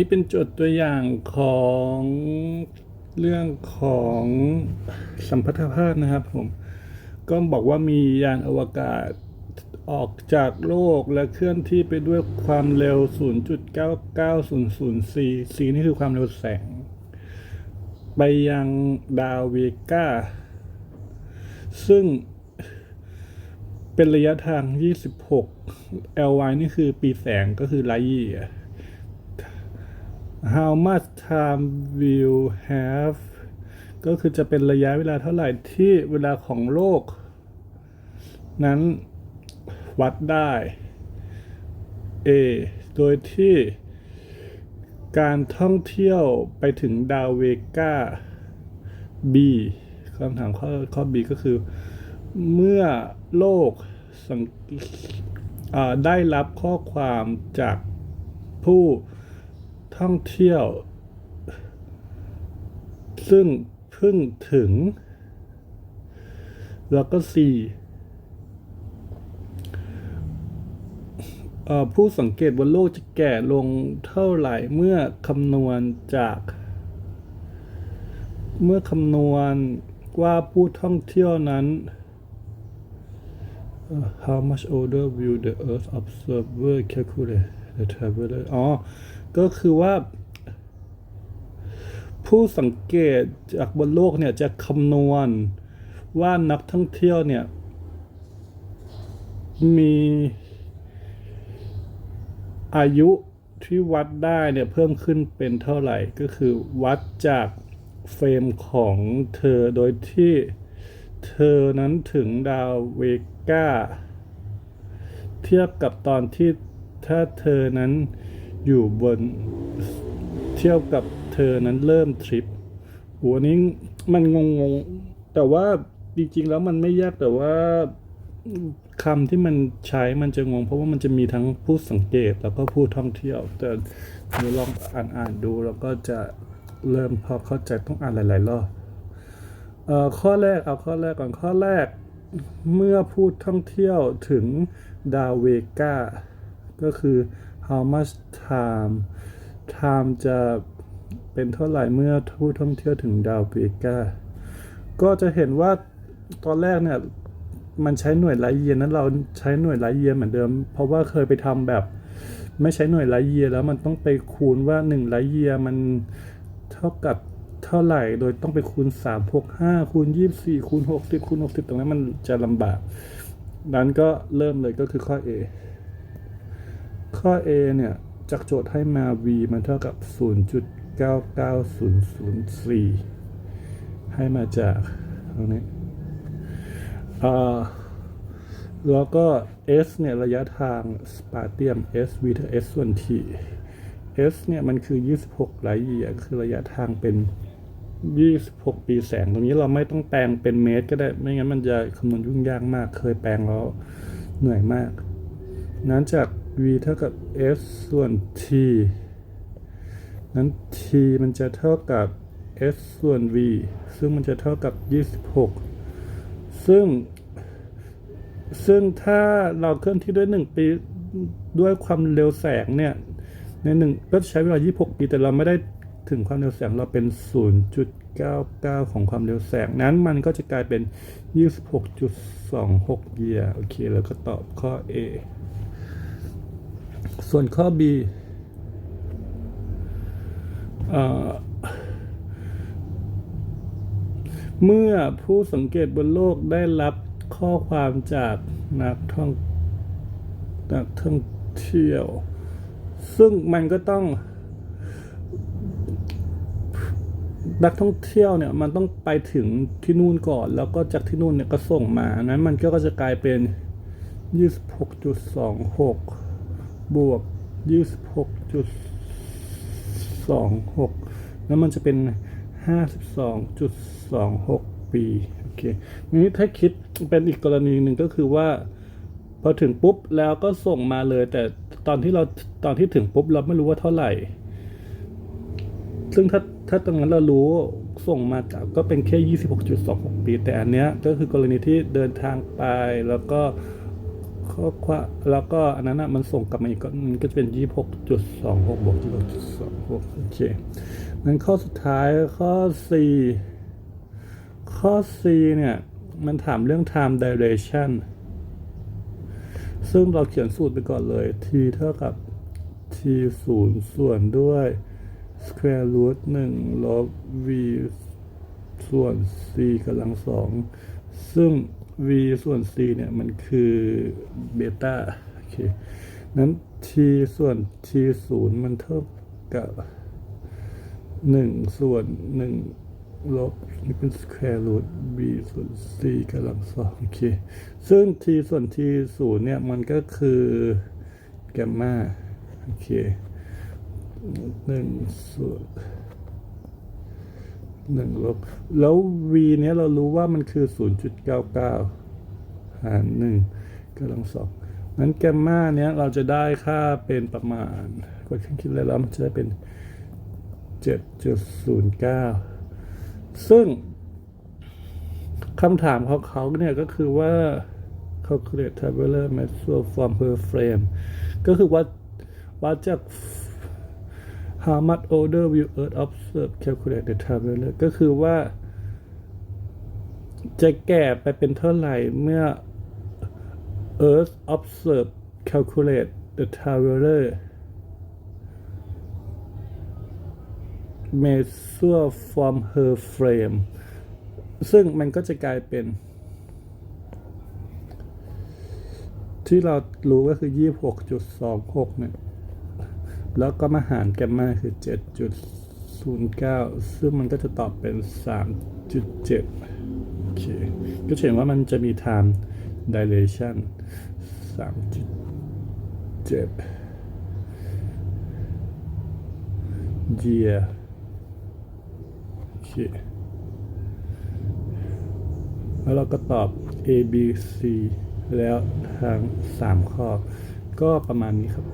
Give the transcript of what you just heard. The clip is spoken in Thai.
นี่เป็นจทย์ตัวอย่างของเรื่องของสัมพัทธภาพนะครับผม ก็บอกว่ามียานอวกาศออกจากโลกและเคลื่อนที่ไปด้วยความเร็ว 0.99004 c นี่คือความเร็วแสง ไปยังดาวเวก้าซึ่งเป็นระยะทาง 26 ly นี่คือปีแสงก็คือไลท์เยียร์ how much time will have ก็คือจะเป็นระยะเวลาเท่าไหร่ที่เวลาของโลก นั้นวัดได้ A โดยที่การท่องเที่ยวไปถึงดาวเวก้า B คำถามข้อข้อ B ก็คือ เมื่อโลกได้รับข้อความจากผู้ ท่องเที่ยว ซึ่งเพิ่งถึง แล้วก็ C เอ่ผู้สังเกตบนโลกจะแก่ลงเท่าไหร่เมื่อคำนวณจาก เมื่อคำนวณว่าผู้ท่องเที่ยวนั้น how much older will the earth observer calculate the traveler อ๋อ ก็คือว่า ผู้สังเกตจากบนโลกเนี่ยจะคำนวณว่านักท่องเที่ยวเนี่ย มีอายุที่วัดได้เนี่ยเพิ่มขึ้นเป็นเท่าไหร่ก็คือวัดจากเฟรมของเธอโดยที่เธอนั้นถึงดาวเวก้า เทียบกับตอนที่ ถ้าเธอนั้นอยู่บนเที่ยบกับเธอนั้นเริ่มทริปหัวนี้มันงงๆแต่ว่าจริงๆแล้วมันไม่ยากแต่ว่าคำที่มันใช้มันจะงง เพราะว่ามันจะมีทั้งผู้สังเกตแล้วก็ผู้ท่องเที่ยว แต่เดี๋ยวลองอ่านอ่านดูแล้วก็จะเริ่มพอเข้าใจต้องอ่านหลายๆรอบเอ่อข้อแรกเอาข้อแรกก่อนข้อแรก เมื่อผู้ท่องเที่ยวถึงดาวเวก้า ก็คือ how much time time จะเป็นเท่าไหร่เมื่อผู้ท่องเที่ยวถึงดาวเวก้าก็จะเห็นว่าตอนแรกเนี่ย มันใช้หน่วยไลเยียนั้นเราใช้หน่วยไลเยียเหมือนเดิม เพราะว่าเคยไปทำแบบ ไม่ใช้หน่วยไลเยียแล้วมันต้องไปคูณว่า1ไลเยียมันเท่ากับเท่าไหร่ โดยต้องไปคูณ3 6 5คูณ24คูณ60คูณ60 ตรงนั้นมันจะลำบาก นั้นก็เริ่มเลยก็คือข้อ A ข้อ A เนี่ยจากโจทย์ให้มา v มันเท่ากับ 0.99004 ให้มาจากตรงนี้อ่าแล้วก็ s เนี่ย ระยะทางสปาเตียม s v เท่า s ส่วน t s เนี่ย มันคือ 26ไลท์เยียร์ก็คือระยะทางเป็น 26 ปีแสง ตรงนี้เราไม่ต้องแปลงเป็นเมตรก็ได้ ไม่งั้นมันจะคำนวณยุ่งยากมาก เคยแปลงแล้วเหนื่อยมาก นั้นจาก v เท่ากับ s ส่วน t นั้น t มันจะเท่ากับ s ส่วน v ซึ่งมันจะเท่ากับ 26 ซึ่ง ซึ่งถ้าเราเคลื่อนที่ด้วย 1 ปีด้วยความเร็วแสงเนี่ย ในหนึ่งก็ใช้เวลา 26 ปี แต่เราไม่ได้ถึงความเร็วแสงเราเป็น 0.99 ของความเร็วแสง นั้นมันก็จะกลายเป็น 26.26 เยียร์โอเค แล้วก็ตอบข้อ A ส่วนข้อ B เอ่อเมื่อผู้สังเกตบนโลกได้รับข้อความจากนักท่องนักท่องเที่ยว ซึ่งมันก็ต้อง นักท่องเที่ยวเนี่ยมันต้องไปถึงที่นู่นก่อน แล้วก็จากที่นู่นเนี่ยก็ส่งมา นั้นมันก็จะกลายเป็น 26.26 บวก26.26แล้วมันจะเป็น52.26ปีโอเคนี้ถ้าคิดเป็นอีกกรณีหนึ่งก็คือว่า พอถึงปุ๊บแล้วก็ส่งมาเลย แต่ตอนที่เราตอนที่ถึงปุ๊บเราไม่รู้ว่าเท่าไหร่ ซึ่งถ้าถ้าตรงนั้นเรารู้ส่งมากก็เป็นแค่ 26.26 ปี แต่อันเนี้ยก็คือกรณีที่เดินทางไปแล้วก็ ข้อควาแล้วก็อันนั้นอะมันส่งกลับมาอีกก็มันก็จะเป็นยี่หกจุดสองหกบวกยี่หกจุดสองหกโอเคงั้นข้อสุดท้ายข้อสี่ข้อ C เนี่ย มันถามเรื่อง time dilation ซึ่งเราเขียนสูตรไปก่อนเลย t เท่ากับ t ศูนย์ส่วนด้วย square root หนึ่งลบ v ส่วน c กำลังสอง ซึ่ง v ส่วน c เนี่ยมันคือเบต้าโอเคนั้น t ส่วน t ศูนย์มันเท่ากับหนึ่งส่วนหนึ่งลบนี่เป็น square root b ส่วน c กำลังสองโอเคซึ่ง t ส่วน t ศูนย์เนี่ยมันก็คือแกมมาโอเคหนึ่งส่วน หนึ่งลบ แล้ว v เนี้ยเรารู้ว่ามันคือ 0.99 หารหนึ่งกำลังสองนั้นแกมมาเนี้ยเราจะได้ค่าเป็นประมาณกดเครื่องคิดเลยแล้วมันจะได้เป็น 7.09 ซึ่งคำถามของเขาเนี่ยก็คือว่า calculate tabular maximum from per frame ก็คือวัดวัดจาก how much older will earth observe calculate the tabular ก็คือว่า จะแก่ไปเป็นเท่าไหร่เมื่อ earth observe calculate the tabular measure from her frame ซึ่งมันก็จะกลายเป็น ที่เรารู้ก็คือ 26.26 เนี่ย แล้วก็มาหารแกมมาคือ 7.09 ซึ่งมันก็จะตอบเป็น 3.7 โอเค ก็เห็นว่ามันจะมี time dilation 3.7 year โอเค แล้วเราก็ตอบ A B C แล้วทาง 3 ข้อ ก็ประมาณนี้ครับ